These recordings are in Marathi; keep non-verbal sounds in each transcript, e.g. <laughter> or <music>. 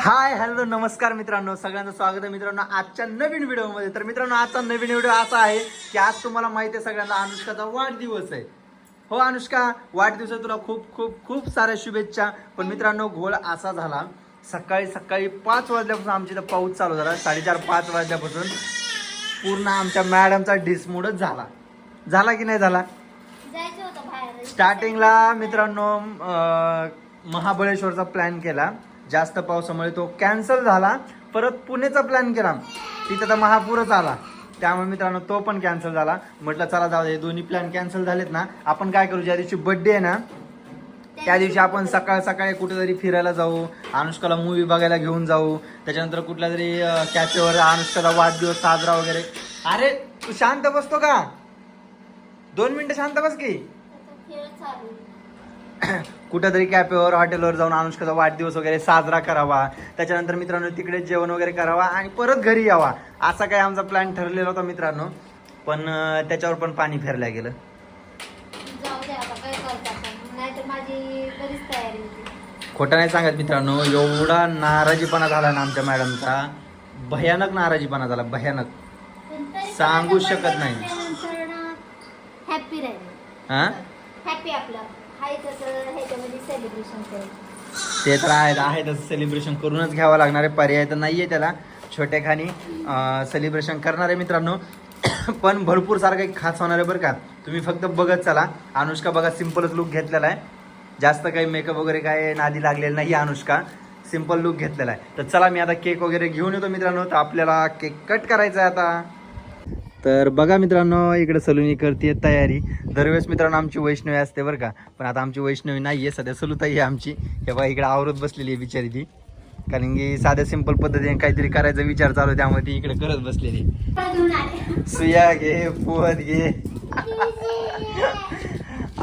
हाय हॅलो नमस्कार मित्रांनो. सगळ्यांचं स्वागत आहे मित्रांनो आजच्या नवीन व्हिडिओमध्ये. तर मित्रांनो आजचा नवीन व्हिडिओ असा आहे की आज तुम्हाला माहिती आहे सगळ्यांना अनुष्काचा वाढदिवस आहे. हो अनुष्का वाढदिवसात तुला खूप खूप खूप साऱ्या शुभेच्छा. पण मित्रांनो घोळ असा झाला. सकाळी सकाळी पाच वाजल्यापासून आमच्या इथं पाऊस चालू झाला. साडेचार पाच वाजल्यापासून पूर्ण आमच्या मॅडमचा डिसमूडच झाला. झाला की नाही झाला? स्टार्टिंगला मित्रांनो महाबळेश्वरचा प्लॅन केला. जास्त पावसामुळे तो कॅन्सल झाला. परत पुणेचा प्लॅन केला. तिथं तर महापूरच आला. त्यामुळे मित्रांनो तो पण कॅन्सल झाला. म्हटलं चला जाऊ दे दोन्ही प्लॅन कॅन्सल झालेत ना. आपण काय करू ज्या दिवशी बर्थडे आहे ना त्या दिवशी आपण सकाळ सकाळी कुठेतरी फिरायला जाऊ अनुष्काला मूवी बघायला घेऊन जाऊ. त्याच्यानंतर कुठल्या तरी कॅफेवर अनुष्काचा वाढदिवस साजरा वगैरे. अरे तू शांत बसतो का? दोन मिनिटं शांत बस की. <clears throat> कुठेतरी कॅफेवर हॉटेलवर जाऊन अनुष्काचा वाढदिवस वगैरे साजरा करावा. त्याच्यानंतर मित्रांनो तिकडे जेवण वगैरे करावा आणि परत घरी यावा. असा काही आमचा प्लॅन ठरलेला होता मित्रांनो. पण त्याच्यावर पण पाणी फिरल्या गेलं. खोटं नाही सांगत मित्रांनो एवढा नाराजीपणा झाला ना आमच्या मॅडमचा भयानक नाराजीपणा झाला भयानक. सांगू शकत नाही. हॅपी तसं ह्याच्यामध्ये सेलिब्रेशन करायचं ते तर आहे आहे तसं सेलिब्रेशन करूनच घ्यावं लागणार आहे. पर्याय तर नाही आहे त्याला. छोट्या खाणी सेलिब्रेशन करणार आहे मित्रांनो. <coughs> पण भरपूर सारं काही खास होणार आहे बरं का. तुम्ही फक्त बघत चला. अनुष्का बघा सिम्पलच लुक घेतलेला आहे. जास्त काही मेकअप वगैरे काय नादी लागलेलं नाही अनुष्का. सिंपल लुक घेतलेला आहे. तर चला मी आता केक वगैरे घेऊन येतो मित्रांनो. तर आपल्याला केक कट करायचा आहे आता. तर बघा मित्रांनो इकडे सलुनी करते तयारी. दरवेळेस मित्रांनो आमची वैष्णवी असते बरं का. पण आता आमची वैष्णवी नाही आहे सध्या सलुताई आहे आमची. हे बघा इकडे आवरत बसलेली आहे बिचारी ती. कारण की साध्या सिंपल पद्धतीने काहीतरी करायचा विचार चालू त्यामुळे ती इकडे करत बसलेली सुया घे पोहत घे.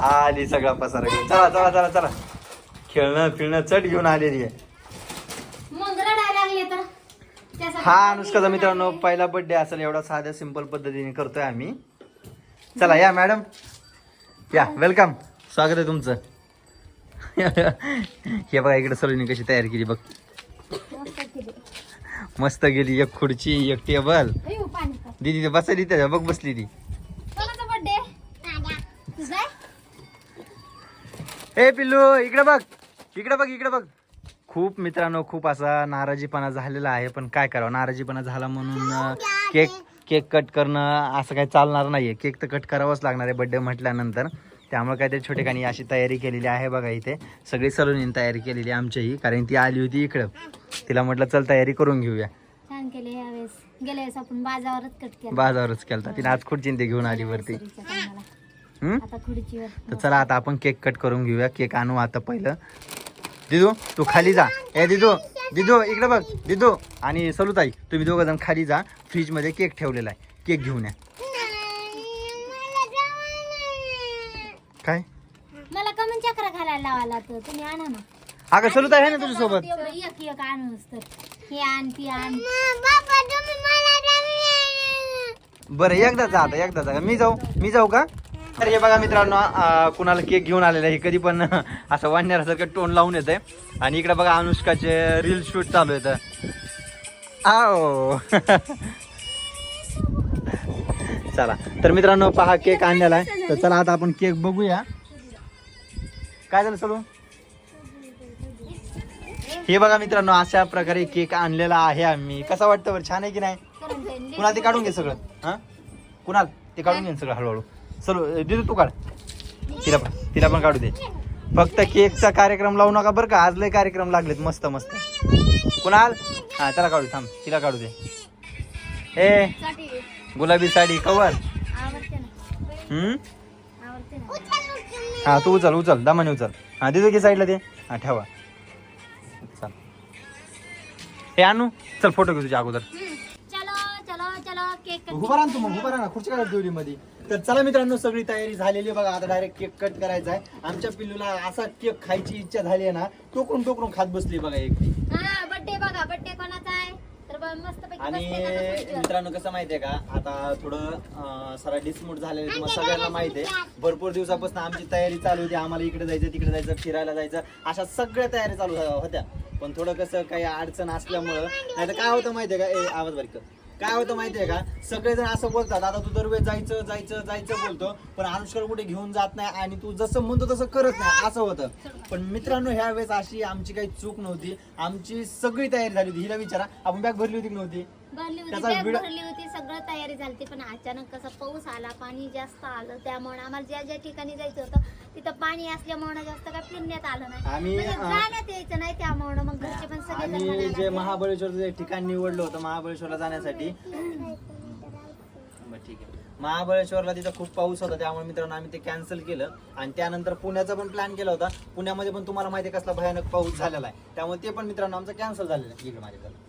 आली सगळा पसारा घेऊन. चला चला चला चला. खेळणं फिरणं चट घेऊन आलेली आहे मग रडायला लागले तर त्यासाठी हा अनुष्काचा मित्रांनो पहिला बर्थडे असेल एवढा साध्या सिंपल पद्धतीने करतोय आम्ही. चला या मॅडम या वेलकम स्वागत आहे तुमचं. हे बघा इकडे सलोनी कशी तयारी केली बघ. मस्त गेली एक खुर्ची एक टेबल. दिदी ते बसली त्या बघ बसली ती. ए पिल्लू इकडे बघ. इकडे बघ इकडे बघ. खूप मित्रांनो खूप असा नाराजीपणा झालेला आहे पण काय करावं? नाराजीपणा झाला म्हणून केक केक कट करणं असं काही चालणार नाहीये. केक तर कट करावंच लागणार आहे बड्डे म्हटल्यानंतर. त्यामुळे काहीतरी छोटेखानी अशी तयारी केलेली आहे बघा इथे. सगळी सलून तयारी केलेली आहे आमच्याही कारण ती आली होती इकडं. तिला म्हटलं चल तयारी करून घेऊया. छान केले यावेळेस गेल्या वेळेस आपण बाजारावरच कट केला. बाजारच केलता. तिने आज खुर्ची ते घेऊन आली वरती. नर्सरीच्या टायमाला. हम्म? आता खुर्चीवर. तर चला आता आपण केक कट करून घेऊया. केक आणू आता पहिलं. दिदू तू खाली जा. ए दिदू दिदू इकडे बघ. दिदू आणि सलुताई तुम्ही दोघं जण खाली जा. फ्रीजमध्ये केक ठेवलेला आहे. केक घेऊन या. काय? मला कमी चक्र घालायला लावायला तर तुम्ही आणा ना अगं सलुताई आहे ना तुझ्यासोबत? एवढं एक एक तर. हे आण ती आण. बरं एकदा जा आता एकदा जा. मी जाऊ मी जाऊ का? तर हे बघा मित्रांनो कुणाला केक घेऊन आलेला आहे हे कधी पण <laughs> असं वाढण्यासारखं टोन लावून येत आहे आणि इकडे बघा अनुष्काचे रील शूट चालू येतं आओ. <laughs> चला तर मित्रांनो पहा केक आणलेला आहे. तर चला आता आपण केक बघूया. काय झालं सलू? हे बघा मित्रांनो अशा प्रकारे केक आणलेला आहे आम्ही. कसा वाटतं बरं? छान आहे की नाही? कुणाला कुणाल ते काढून घे सगळं हा? कुणाल? ते काढून घे सगळं हळूहळू. चलो दिदू तू काढ. तिला पण तिला पण काढू दे. फक्त केकचा कार्यक्रम लावू नका बरं का. आज लय कार्यक्रम लागलेत मस्त मस्त. कुणाल हा त्याला काढू थांब. तिला काढू दे. ए गुलाबी साडी कवर हम्म? हा तू उचल उचल. दामाने उचल. हा दिदू की साईडला दे. हा ठेवा. चल. हे आणू चल फोटो घे तुझ्या अगोदर. उभा राहा ना तू मग उभा राहा ना खुर्ची काय ठेवली मध्ये तर चला मित्रांनो सगळी तयारी झालेली बघा. आता डायरेक्ट केक कट करायचा आहे. आमच्या पिल्लूला असा केक खायची इच्छा झाली आहे ना टोकरून टोकरून खात बसली बघा हा बर्थडे बघा. बर्थडे कोणाचा आहे? तर आणि मित्रांनो कसं माहितीये का? आता थोडं अं, सरा डिसमूट झालेलं तुम्हाला सगळ्यांना माहिती आहे भरपूर दिवसापासून आमची तयारी चालू होती. आम्हाला इकडे जायचं तिकडे जायचं फिरायला जायचं. अशा सगळ्या तयारी चालू होत्या. पण थोडं कसं काही अडचण असल्यामुळं नाही तर काय होतं माहितीये का? ए आवाज बारीक कर. काय होतं माहितीये का? सगळेजण असं बोलतात आता तू दरवेळेस जायचं जायचं जायचं बोलतो पण अनुष्का कुठे घेऊन जात नाही आणि तू जसं म्हणतो तसं करत नाही. असं होतं. पण मित्रांनो ह्या वेळेस अशी आमची काही चूक नव्हती. आमची सगळी तयारी झाली होती. हिला विचारा आपण बॅग भरली होती की नव्हती? भरली होती त्याचा बॅग विडा- भरली होती सगळं तयारी झाली पण अचानक कसा पाऊस आला पाणी जास्त आलं त्यामुळे आम्हाला ज्या ज्या ठिकाणी जायचं होतं तिथं पाणी असल्यामुळे जास्त काय फिरण्यात आलं नाही. आम्ही, म्हणजे अं, जाण्यात यायचं नाही त्यामुळे मग घरचे पण सगळे आम्ही जे महाबळेश्वरचं जे ठिकाण निवडलं होतं महाबळेश्वरला जाण्यासाठी. बरं ठीक आहे. महाबळेश्वरला तिथं खूप पाऊस होता त्यामुळे मित्रांनो आम्ही ते कॅन्सल केलं. आणि त्यानंतर पुण्याचा पण प्लॅन केला होता. पुण्यामध्ये पण तुम्हाला माहिती आहे कसला भयानक पाऊस झालेला आहे. त्यामुळे ते पण मित्रांनो आमचं कॅन्सल झालेलं आहे. इकडे माझ्याकडे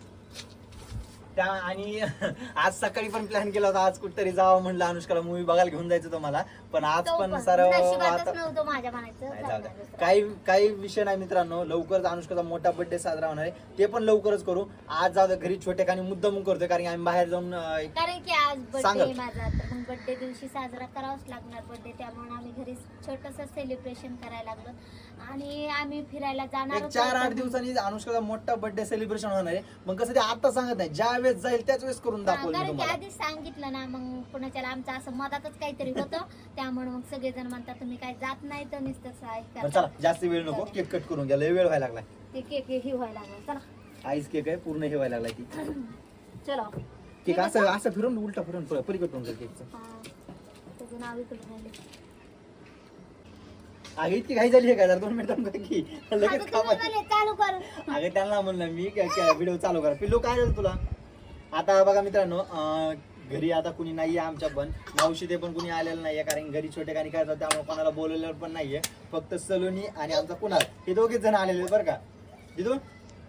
त्या आणि <laughs> आज सकाळी पण प्लॅन केला होता. आज कुठेतरी जावं म्हणलं अनुष्काला. मूवी बघायला घेऊन जायचं होतं मला पण आज पण सर्व वाता- नव्हतं माझ्या म्हणायचं नाही, जाऊ द्या. जाणार दुसरं. काही काही विषय नाही मित्रांनो. लवकरच अनुष्काचा मोठा बर्थडे साजरा होणार आहे. ते पण लवकरच करू. आज जाऊ द्या, घरी छोटे खाणी मुद्दाम करतोय. कारण की आम्ही बाहेर जाऊन अं, कारण की आज बर्थडे सांगत. माझा. तर मग बर्थडे दिवशी साजरा करावाच लागणार. बर्थडे त्यामुळे आम्ही घरी छोटस सेलिब्रेशन करायला लागलो. आणि आम्ही फिरायला जाणार एक होतो. चार आठ दिवसांनी अनुष्काचा मोठा बर्थडे सेलिब्रेशन होणार आहे. मग कसं ते आता सांगत नाही. ज्या वेळेस जाईल त्याच वेळेस करून हा, दाखवलं मी कारण की तुम्हाला. आधीच सांगितलं ना मग पुण्याच्याला आमचं असं मधातच काहीतरी होतं. त्यामुळे मग सगळेजण म्हणतात तुम्ही काय जात नाही तर नुसतं साय बरं. चला जास्त वेळ नको केक कट करून घ्या लय वेळ व्हायला लागलाय. ते केक हे व्हायला लागलं चला. आईस केक आहे पूर्ण हे व्हायला लागलाय ती चलो. केक असं असं फिरून उलटा फिरून केकचं. हा, त्याचं नाव इकडून आले. अगं इतकी घाई झाली आहे का? जरा दोन मिनिटांत की. लगेच म्हणे, चालू कर. अगं त्यांना म्हणलं मी व्हिडिओ चालू करा. पिल्लू काय झालं तुला? आता बघा मित्रांनो घरी आता कुणी नाहीये आमच्या पण. मावशी ते पण कुणी आलेलं नाहीये कारण घरी छोटे काही करतात त्यामुळे कोणाला बोलवलेलं पण नाहीये. फक्त सलोनी आणि आमचा कुणाल हे दोघेच जण आलेले बरं का? दिदू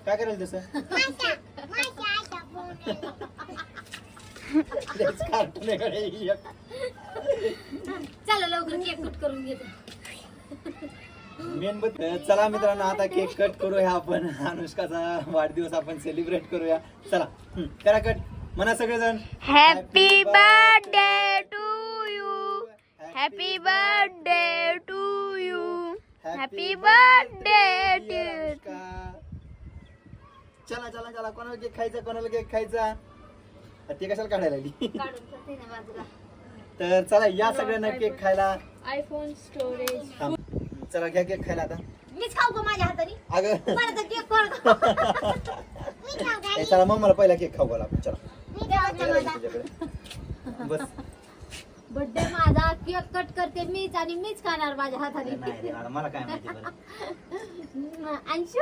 काय करेल तसं? तेच चला लवकर केक कट करून घेतो. मेन बत चला मित्रांनो आता केक कट करूया आपण. अनुष्काचा वाढदिवस आपण सेलिब्रेट करूया. चला. करा कट म्हणा सगळेजण. Happy birthday to you happy birthday to you happy birthday to चला चला चला. कोणाला केक खायचा कोणाला केक खायचा? ते कशाला काढायला लागली? तर चला या सगळ्यांना केक खायला. आयफोन स्टोरेज थांब. चला घ्या केक खायला आता. मीच खाऊ का माझ्या हाताने. अगं. मला तर केक कोण <laughs> ए, चला मग मला पहिला केक खाऊ घाला आपण चला. तुझ्याकडे. बस. बर्थडे माझा केक कट करते मीच आणि मीच खाणार माझ्या हाताने. नाही रे, आता मला काय माहिती बरं. अंशू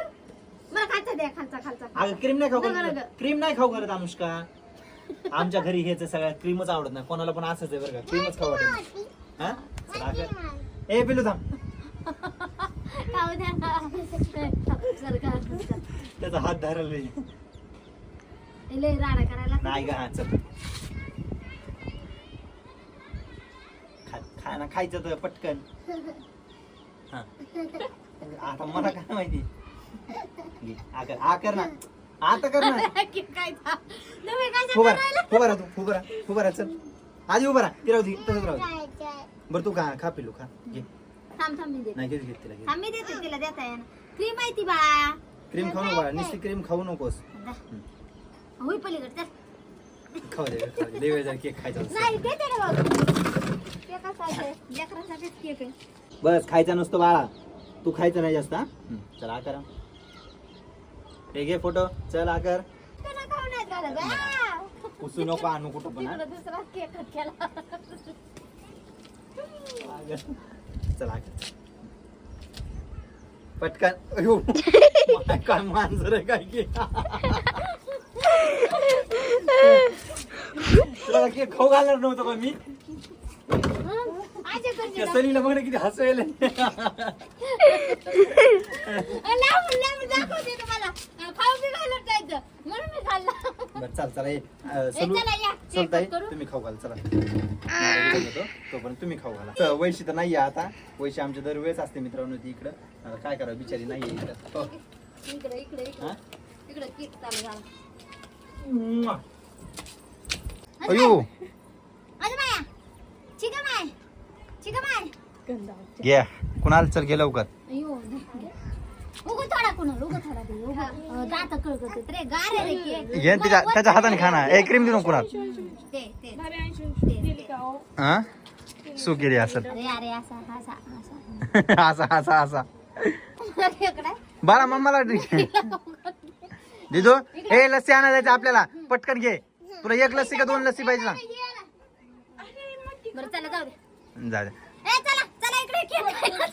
मला खायचा द्या खालचा खालचा. अगं क्रीम नाही खाऊ नका, नका. क्रीम नाही खाऊ घालत अनुष्का. आमच्या घरी हेच सगळ्या क्रीमच आवडत नाही. कोणाला पण असंच आहे बरं का. क्रीमच खाऊ वाटत हा? चला, अगं. ए पिलू थांब खाऊ द्या ना सरकार त्याचा हात धरल लय राडा करायला नाही ग हा चल. खा खा ना खायचं तर पटकन. हा. आता मला काय माहिती? घे, आ कर आ कर ना. आता कर ना. <laughs> उभा राहा उभा राहा तू उभा राहा उभा राहा चल. आधी उभा राहा ती राहू दे. तसंच राहू दे बरं तू खा खा पिलू खा. घे. थांब थांब मी देते. नाही घेत घेत तिला घे थांब मी देते तिला देता येणार क्रीम माहिती बाळा क्रीम खाऊ नको बाळा नुसती क्रीम खाऊ नकोस. दा. होई पलीकडे चल. खाऊ दे खाऊ दे. लय वेळ झाला केक खायचा. नाही देते ना बाबा. लेकरासाठीच केक आहे. बस खायचा नसतो बाळा. तू खायचं नाही जास्त हा? हं, चल आ करा. हे घे फोटो चल आ कर. तुला खाऊ नाही झालं बा. पुसू नको आणू कुठं पण हा? तिकडं दुसरा केक केला. चल. पटकन. काय मांजर आहे काय की? तुला केक खाऊ घालणार नव्हतं का मी? सलीला बघ किती हसू यायला लांब लांब दाखवते तुम्हाला. खाऊ बी घालत जायचं. म्हणून बरं चाल चला ए, अं, सलू चला या, चल ताई करू. तुम्ही खाऊ घाल चला. तोपर्यंत तुम्ही खाऊ घाला. तर वैशी तर नाहीये आता. वैशी आमच्या दरवेळेस असते मित्रांनो ती इकडं. आता काय करावं बिचारी नाहीये इकडं. हो. इकडे हा? इकडे केक चालू झाला. म्वा. अयो. अरे माया चिका माय चिका माय घ्या कुणाल चल घे लवकर. टाकून उगं थोडा दे उगं अं, दात कळकत रे गार आहे रे केक. घे तिच्या त्याच्या हाताने खा ना ए क्रीम देऊ कुणा ते ते हा? अरे अरे असा असा असा. असा असा असा. इकडे. बाळा मम्माला दिदो ए लस्सी आणा जायचं आपल्याला. पटकन घे. तुला एक लस्सी का दोन लस्सी पाहिजे ना बरं चला जाऊ दे. जा जा. ए चला चला इकडे केक खायला.